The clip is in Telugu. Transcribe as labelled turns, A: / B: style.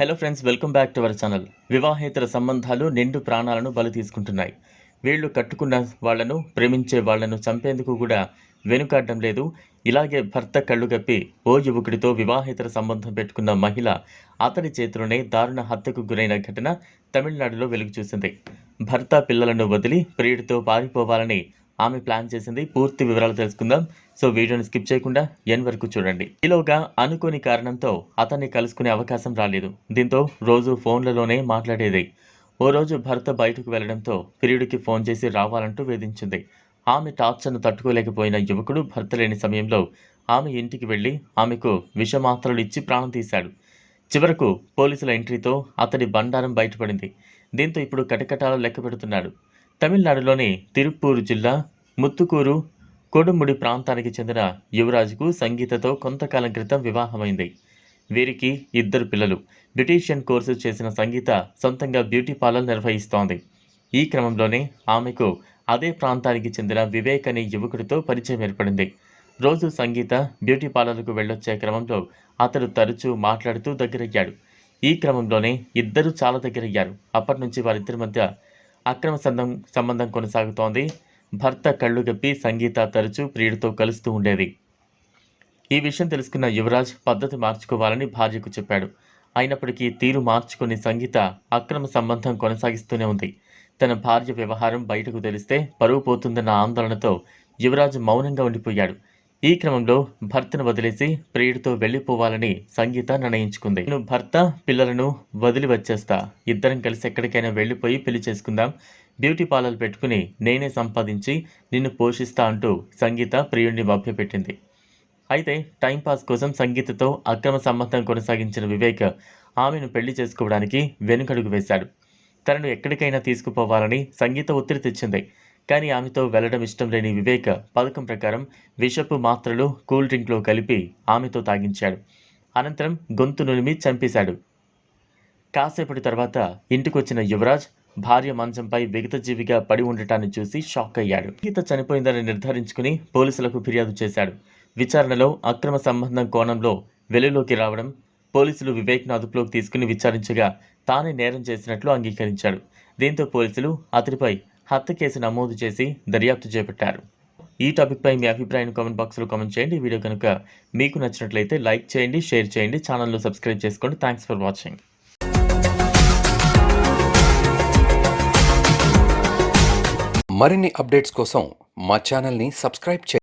A: Hello friends welcome back to our channel వివాహేతర సంబంధాలు నిండు ప్రాణాలను బలి తీసుకుంటున్నాయి. వీళ్ళు కట్టుకున్న వాళ్ళను ప్రేమించే వాళ్ళను చంపేందుకు కూడా వెనుకాడడం లేదు. ఇలాగే భర్త కళ్ళు గప్పి ఓ యువకుడితో వివాహేతర సంబంధం పెట్టుకున్న మహిళ అతడి చేతిలోనే దారుణ హత్యకు గురైన ఘటన తమిళనాడులో వెలుగు చూసింది భర్త పిల్లలను వదిలి ప్రియుడితో పారిపోవాలని ఆమె ప్లాన్ చేసింది. పూర్తి వివరాలు తెలుసుకుందాం. సో వీడియోని స్కిప్ చేయకుండా ఎన్ వరకు చూడండి. ఈలోగా అనుకోని కారణంతో అతన్ని కలుసుకునే అవకాశం రాలేదు. దీంతో రోజు ఫోన్లలోనే మాట్లాడేది. ఓ రోజు భర్త బయటకు వెళ్ళడంతో ప్రియుడికి ఫోన్ చేసి రావాలంటూ వేధించింది. ఆమె టార్చర్ను తట్టుకోలేకపోయిన యువకుడు భర్త లేని సమయంలో ఆమె ఇంటికి వెళ్ళి ఆమెకు విషమాత్రలు ఇచ్చి ప్రాణం తీశాడు. చివరకు పోలీసుల ఎంట్రీతో అతడి బండారం బయటపడింది. దీంతో ఇప్పుడు కటకటాలు లెక్క పెడుతున్నాడు తమిళనాడులోని తిరుప్పూరు జిల్లా ముత్తుకూరు కొడుముడి ప్రాంతానికి చెందిన యువరాజుకు సంగీతతో కొంతకాలం క్రితం వివాహమైంది. వీరికి ఇద్దరు పిల్లలు. బ్యూటీషియన్ కోర్సు చేసిన సంగీత సొంతంగా బ్యూటీ పార్లర్ నిర్వహిస్తోంది. ఈ క్రమంలోనే ఆమెకు అదే ప్రాంతానికి చెందిన వివేక్ అనే యువకుడితో పరిచయం ఏర్పడింది. రోజు సంగీత బ్యూటీ పార్లర్కు వెళ్ళొచ్చే క్రమంలో అతడు తరచూ మాట్లాడుతూ దగ్గరయ్యాడు. ఈ క్రమంలోనే ఇద్దరు చాలా దగ్గరయ్యారు. అప్పటి నుంచి వారిద్దరి మధ్య అక్రమ సంబంధం సంబంధం కొనసాగుతోంది. భర్త కళ్ళు గప్పి సంగీత తరచూ ప్రియుడితో కలుస్తూ ఉండేది. ఈ విషయం తెలుసుకున్న యువరాజ్ పద్ధతి మార్చుకోవాలని భార్యకు చెప్పాడు. అయినప్పటికీ తీరు మార్చుకుని సంగీత అక్రమ సంబంధం కొనసాగిస్తూనే ఉంది. తన భార్య వ్యవహారం బయటకు తెలిస్తే పరువు పోతుందన్న ఆందోళనతో యువరాజ్ మౌనంగా ఉండిపోయాడు. ఈ క్రమంలో భర్తను వదిలేసి ప్రియుడితో వెళ్ళిపోవాలని సంగీత నిర్ణయించుకుంది. నేను భర్త పిల్లలను వదిలి వచ్చేస్తా. ఇద్దరం కలిసి ఎక్కడికైనా వెళ్ళిపోయి పెళ్ళి చేసుకుందాం. బ్యూటీ పార్లర్ పెట్టుకుని నేనే సంపాదించి నిన్ను పోషిస్తా అంటూ సంగీత ప్రియుడిని మభ్యపెట్టింది అయితే టైంపాస్ కోసం సంగీతతో అక్రమ సంబంధం కొనసాగించిన వివేక్ ఆమెను పెళ్ళి చేసుకోవడానికి వెనుకడుగు వేశాడు. తనను ఎక్కడికైనా తీసుకుపోవాలని సంగీత ఒత్తిడి తెచ్చింది. కానీ ఆమెతో వెళ్ళడం ఇష్టం లేని వివేక్ పథకం ప్రకారం విషపు మాత్రలు కూల్ డ్రింక్లో కలిపి ఆమెతో తాగించాడు. అనంతరం గొంతు నులిమి చంపేశాడు. కాసేపటి తర్వాత ఇంటికొచ్చిన యువరాజ్ భార్య మంచంపై విగతజీవిగా పడి ఉండటాన్ని చూసి షాక్ అయ్యాడు. గీత చనిపోయిందని నిర్ధారించుకుని పోలీసులకు ఫిర్యాదు చేశాడు. విచారణలో అక్రమ సంబంధం కోణంలో వెలుగులోకి రావడం పోలీసులు వివేక్ను అదుపులోకి తీసుకుని విచారించగా తానే నేరం చేసినట్లు అంగీకరించాడు. దీంతో పోలీసులు అతడిపై హత్య కేసు నమోదు చేసి దర్యాప్తు చేపట్టారు. ఈ టాపిక్పై మీ అభిప్రాయాన్ని కామెంట్ బాక్స్లో కామెంట్ చేయండి. ఈ వీడియో కనుక మీకు నచ్చినట్లయితే లైక్ చేయండి షేర్ చేయండి ఛానల్ను సబ్స్క్రైబ్ చేసుకోండి. Thanks for watching.
B: మరిన్ని అప్డేట్స్ కోసం మా ఛానల్ని సబ్స్క్రైబ్ చేయండి.